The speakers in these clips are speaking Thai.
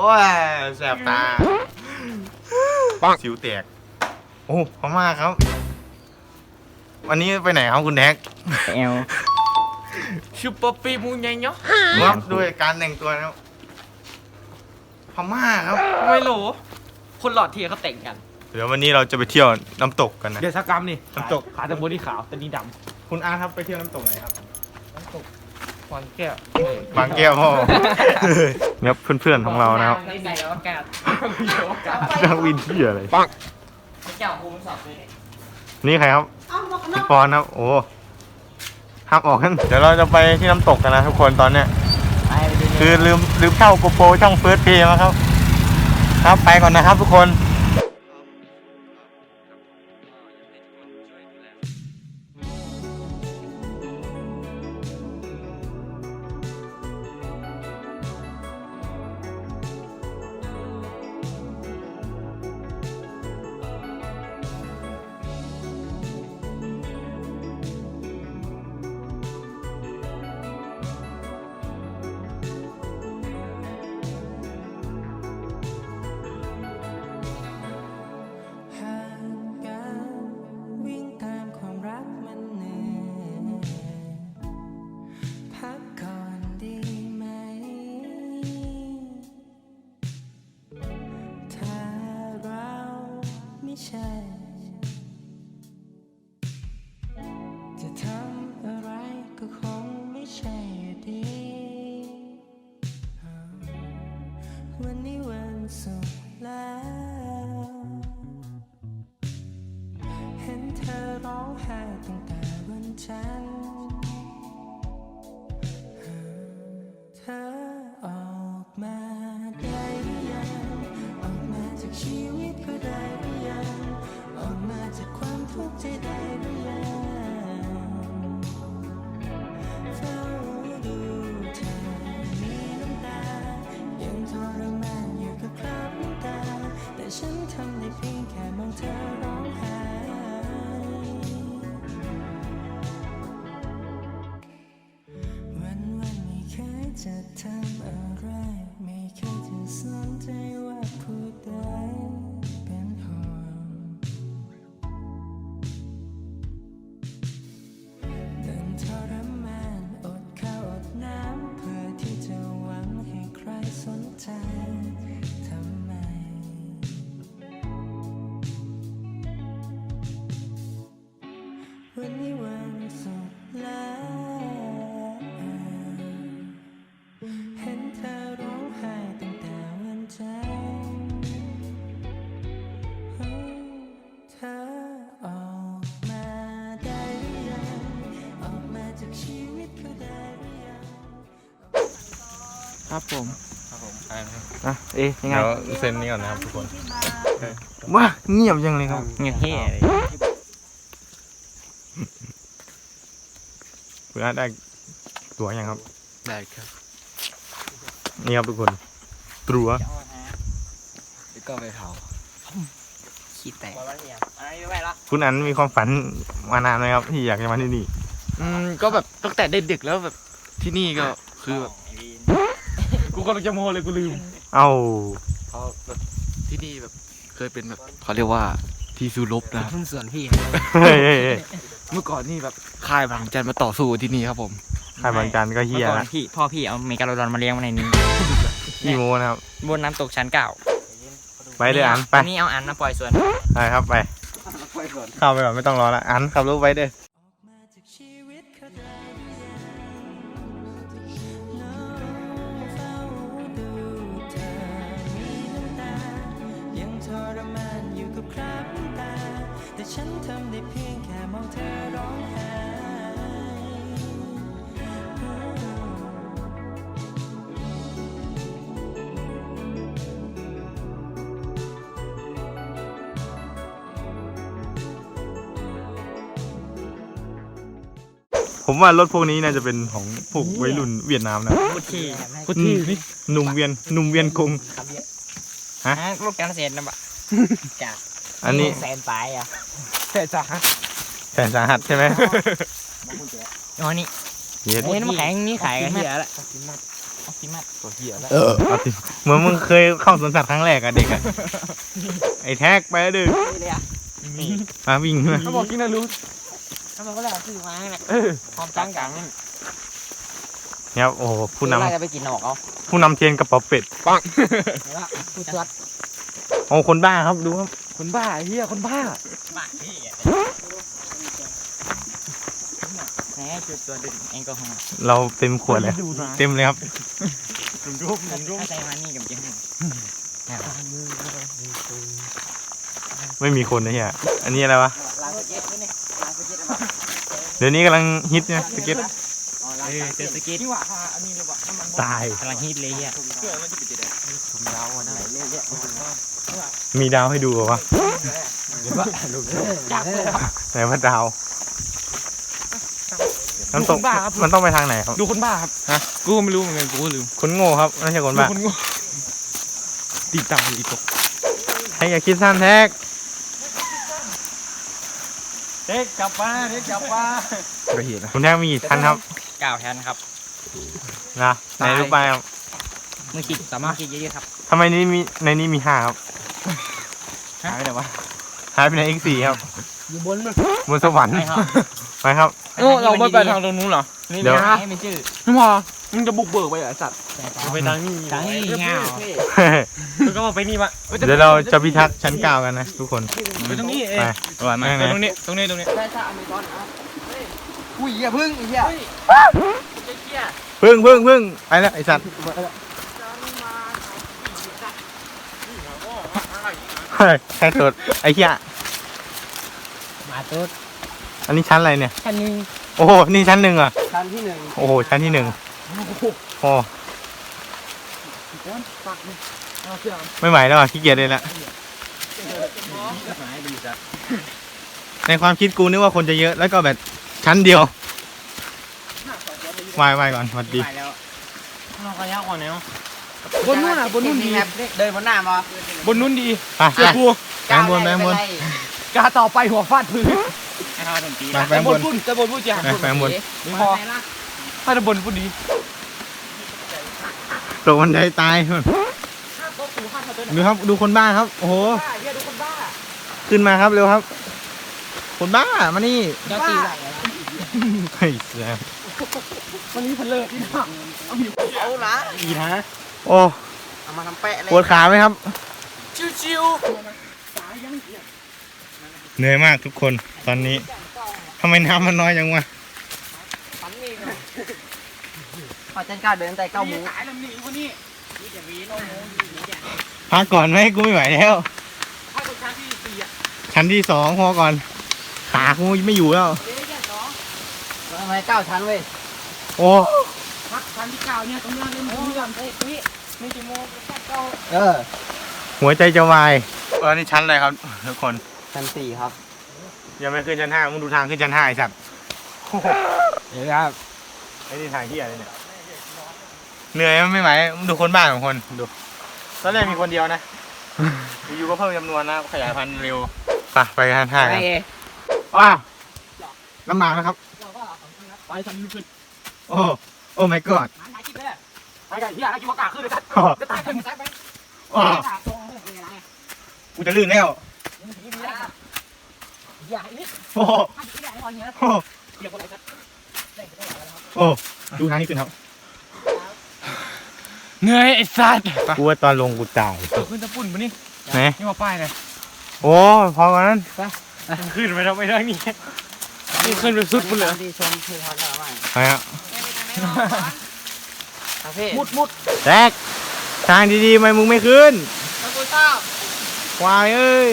โอ้ยแสบตาสิวแตก โอ้พม่าครับ วันนี้ไปไหนครับคุณแท็กแอลชุปเปอร์ปีมูไงเนาะครับด้วยการแต่งตัวนะครับพม่าครับ ไม่รู้คนหลอดเทียเขาแต่งกัน เดี๋ยววันนี้เราจะไปเที่ยวน้ำตกกันนะ เดี๋ยวสกรรมนี่น้ำตก ขาแต่บนที่ขาวแต่นี่ดคุณอาร์ตครับไปเที่ยวน้ำตกไหนครับำฟังแก้วบางแก้วพ่อครับเพื่อนๆของเรานะครับในใจอากาศมีอากาศนักวินที่อะไรแก้วภูมิสอบเลยนี่ใครครับพี่ปอนครับ โอ้ห้ามออกกันเดี๋ยวเราจะไปที่น้ำตกกันนะทุกคนตอนเนี้ยไปไปดูคือลืมลืมเช่าโกโปรช่องเฟิร์สเพย์มาครับ ครับไปก่อนนะครับทุกคน ให้ตั้งแต่วันจันทร์ ครับผมครับผมอ่านครับอะเอ๊ะยังไงเดี๋ยวเซ็นนี้ก่อนนะครับทุกคนว้าเงียบจังเลยครับ เงียบเฮ้เลยคุณอาร์ตได้ตั๋วยังครับ ได้ครับนี่ครับทุกคนตั๋วก็ไปเผาขี้แตกอะไรไม่ไหวละคุณอันมีความฝันมานานไหมครับ ที่อยากจะมาที่นี่ อืมก็แบบตั้งแต่เด็กๆแล้วแบบที่นี่ก็คือแบบ กูกำลังจะโมเลยกูลืม เอ้าเขาแบบที่นี่แบบเคยเป็นแบบเขาเรียกว่าที่สู้รบนะครับพึ่งส่วนพี่เฮ้ยเฮ้ยเฮ้ยเมื่อก่อนนี่แบบค่ายบางจันมาต่อสู้ที่นี่ครับผม ใครบางการก็เฮีเมื่ยอก่อนนะพี่พ่อพี่เอาเมกาโลดอนมาเลี้ยงไว้ในนี้ขี้โมนะครับ บนน้ำตกชั้นเก่าไปเลยอันไป นี่เอาอันมาปล่อยส่วน ไปครับไปเข้าไปก่อนไม่ต้องรอละอันขับรถไปเด้อ ผมว่ารถพวกนี้น่าจะเป็นของพวกวัยรุ่นเวียดนามนะพุทธีพุทธีนี่หนุ่มเวียนหนุ่มเวียนกงฮะฮะลูกการเสร็จนะบะจ้ะอันนี้แสนปลายอะแต่จ้าแสนสาหัสใช่ไหมอ๋อนี่เย็ดเอ้ยน้ำแข็งนี่ขายกันเหี้เนี่ยยแหละออปติมัสตัวเหี้ยแล้วเอาสิเหมือนมึงเคยเข้าสวนสัตว์ครั้งแรกอะเด็กอะไอ้แท็กไปแล้วดึกนี่เลยอะมาวิ่งมาเขาบอกกินนะรู้ แล้วมันก็เลยเอาซื้อมาเนี่ยเออพร้อมจังกังเนี่ยครับโอ้โหผู้นเราจะไปกินหนอกเอาำผู้นำเทียนกระเป๋าเป็ดแล้วผู้ตรวจโอ้คนบ้าครับดูครับคนบ้าไอ้เหี้ยคนบ้าบ้าที่แหมจุดตัวดึงแอลกอฮอล์เราเต็มขวดเลยดูนะเต็มเลยครับลุงรูปลุงรูปถ้าใจมานี่กับเจ๊งไม่มีคนนะเฮียอันนี้อะไรวะลายสเก็ตด้วยเนี่ยลายสเก็ตอะไร เดี๋ยวนี้กำลังฮิตเนี่ยสเก็ตอ๋อลายเจอสเก็ตนี่หว่าพาอันนี้เลยว่ะน้ำมันตายกำลังฮิตเลยอะเพื่อมันจะเป็นจะได้ผมยาวอะนะมีดาวให้ดูเหรอวะจับเลยครับไหนว่าดาวน้ำตกดูคนบ้าครับมันต้องไปทางไหนครับ ดูคนบ้าครับฮะกูก็ไม่รู้เหมือนกันกูก็ลืมคนโง่ครับไม่ใช่คนบ้าดูคนโง่ตีตายอีกตกให้อย่าคิดสั้นแท็ก เด็กกลับมาเด็กกลับมาก็เห็นนะคุณแท็กมีกี่ชั้นครับเก้าชั้นครับ นะไหนรูปไปครับมือคิดสามารถคิดเยอะๆครับทำไมนี้มีในนี้มีห้าครับหายไปไหนวะหายไปใน x 4ครับ อยู่บนมือบนสวรรค์ไปครับไปครับ โอ้เราไม่ไปทางตรงนู้นเหรอเดี๋ยวให้มันชื่อไม่พอ มึงจะบุกเบิกไปเหรอไอ้สัตว์ไปทางนี้ทางนี้เงามึงก็บอกไปนี่วะเดี๋ยวเราจะพิทักษ์ชั้นเก้ากันนะทุกคนไปตรงนี้เองไปไปมาไหนๆตรงนี้ตรงนี้ตรงนี้ใช่ใช่อเมซอนนะอุ้ยอย่าพึ่งไอ้เหี้ยพึ่งพึ่งพึ่งไปแล้วไอสัตว์เฮ้ยแค่สดไอ้เหี้ยมาตุ๊ดอันนี้ชั้นอะไรเนี่ยชั้นหนึ่งโอ้โหนี่ชั้นหนึ่งเหรอะชั้นที่หนึ่งโอ้โหชั้นที่หนึ่ง โอ้ไม่ไหวแล้วอะขี้เกียจเลยละในความคิดกูนึกว่าคนจะเยอะแล้วก็แบบชั้นเดียววายวายก่อนสวัสดีไปแล้วเราก็ยากกว่านี้บนนู้นอะบนนู้นดีเดินบนหน้ามาบนนู้นดีไปเชื่อกูแบงบนแบงบนกาต่อไปหัวฟาดพื้นให้เขาถึงปีไปแบแต่งบบนนพุ่นแต่บนพุ่นจะไปแบงบนไม่พอ ถ้าจะบนพุ่นดีตกบันไดตายดูครับดูคนบ้าครับ โอ้โหขึ้นมาครับเร็วครับ คนบ้ามานี่เดี๋ยวตีไหลแล้วเฮ้ยแซมวันนี้เพลิดที่หนักเอาละอีนะโอ้เอามาทำแปะเลยปวดขาไหมครับ ชิวเหนื่อยมากทุกคนตอนนี้ทำไมน้ำมันน้อยจังวะ ฝันมี พอจันก้าเดินแต่เก้าโมงขายลำนี้วันนี้พักก่อนไหมกูไม่ไหวแล้วถ้าตรงชั้นที่สี่อะชั้นที่สองพอก่อนขากูไม่อยู่แล้วทำไมเก้าชั้นเว้ยโอ้พักชั้นที่เก้าเนี่ยตรงนี้เล่นเพื่อนเฮ้ยพี่ไม่กี่โมงแค่เก้าเออ หัวใจจะวายเออนี่ชั้นอะไรครับทุกคนชั้นสี่ครับ ยังไม่ขึ้นชั้นห้ามึงดูทางขึ้นชั้นห้าไอ้สัตว์เดี๋ยวครับไอ้นี่ทางที่อะไรเนี่ย เหนื่อยไหมไม่ไหวมึงดูคนบ้าของคนดูตอนแรกมีคนเดียวนะอยู่ๆก็เพิ่มจำนวนนะขยายพันธุ์เร็วไปไปชั้นห้ากันว้าวลำบากนะครับไปชั้นขึ้นโอ้โอ้ my god ไปกันที่อะไรกินมากาขึ้นเลยครับโอ้จะตายขึ้นซ้ายไปโอ้กูจะลื่นแล้วอย่าอีกโอ้โหโอ้โหเดี๋ยวคนไหนจะโอ้ดูทางนี้ขึ้นครับ เหนื่อยไอ้สัตว์กูว่าตอนลงกูตายขึ้นจะปุ่นมานี่ไหนนี่มาป้ายเลยโอ้พอกันนั้นขึ้นไปทำไมทางนี้นี่ขึ้นไปสุดปุ่นเลยที่ชมคือทอดแล้วมั้งไปครับคาเฟ่มุดมุดแจ็คทางดีๆทำไมมึงไม่ขึ้นขอบคุณเจ้าควายเอ้ย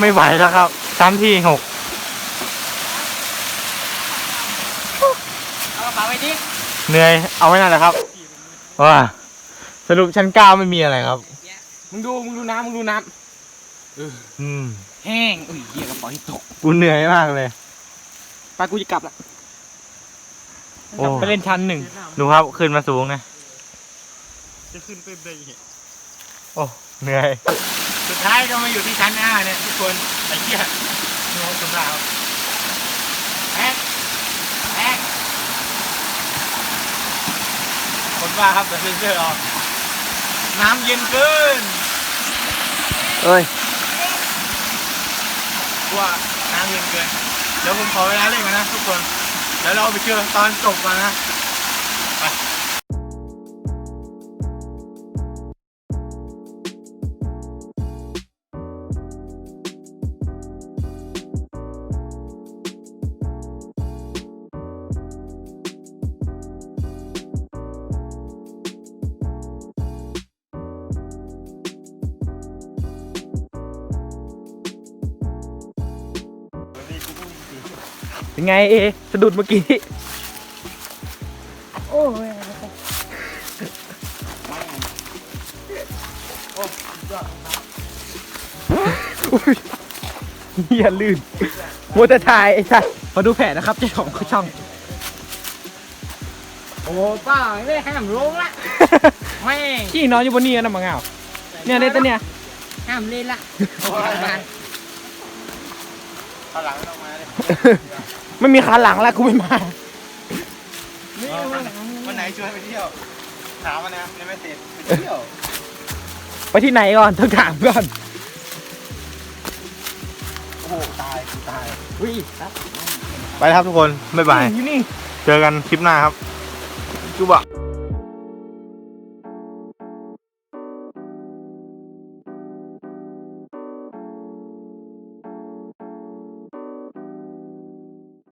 ไม่ไหวแล้วครับชั้นที่หกเอากระเป๋าไปดิ เหนื่อย เอาไว้นั่นแหละครับว่าสรุปชั้นเก้าไม่มีอะไรครับ มึงดู มึงดูน้ำมึงดูน้อืมำแห้งอุ้ยเหี้ยกระเป๋าที่ตกกูเหนื่อยมากเลย ไปกูจะกลับละโอ้ไปเล่นชั้นหนึ่งดูครับขึ้นมาสูงนะจะขึ้นไปได้โอ้เหนื่อย สุดท้ายก็มาอยู่ที่ชั้นห้าเนี่ยทุกคนไอ้เหี้ยดูเขาสำราญแอ๊กแอ๊ก ว่าครับแต่เซนเซอร์ออกน้ำเย็นเกินเอ้ยกลัวน้ำเย็นเกินเดี๋ยวผมขอเวลาเล่นกันนะทุกคน แล้วเราไปเจอตอนจบกันนะ เป็นไงเอสะดุดเมื่อกี้โอ้ยเฮียลื่นมัวแต่ถ่ายไอ้สัสมาดูแผลนะครับเจ้าของช่อง โอ้ป้าไม่ห้ามลงละไม่ขี้นอนอยู่บนนี้นะมังเงาเนี่ยเนี่ยตัวเนี่ยห้ามเล่นละ ข้างหลังไม่ต้องมาเลยไม่มีขาหลังแล้วกูไม่มาวันไหนชวนไปเที่ยวถามมานะยังไม่เสร็จไปเที่ยว ไปที่ไหนก่อนต้องถามก่อนโอ้โหตายกูตายอุ้ยไปครับทุกคน บ๊ายบายอยู่นี่ เจอกันคลิปหน้าครับจุบะ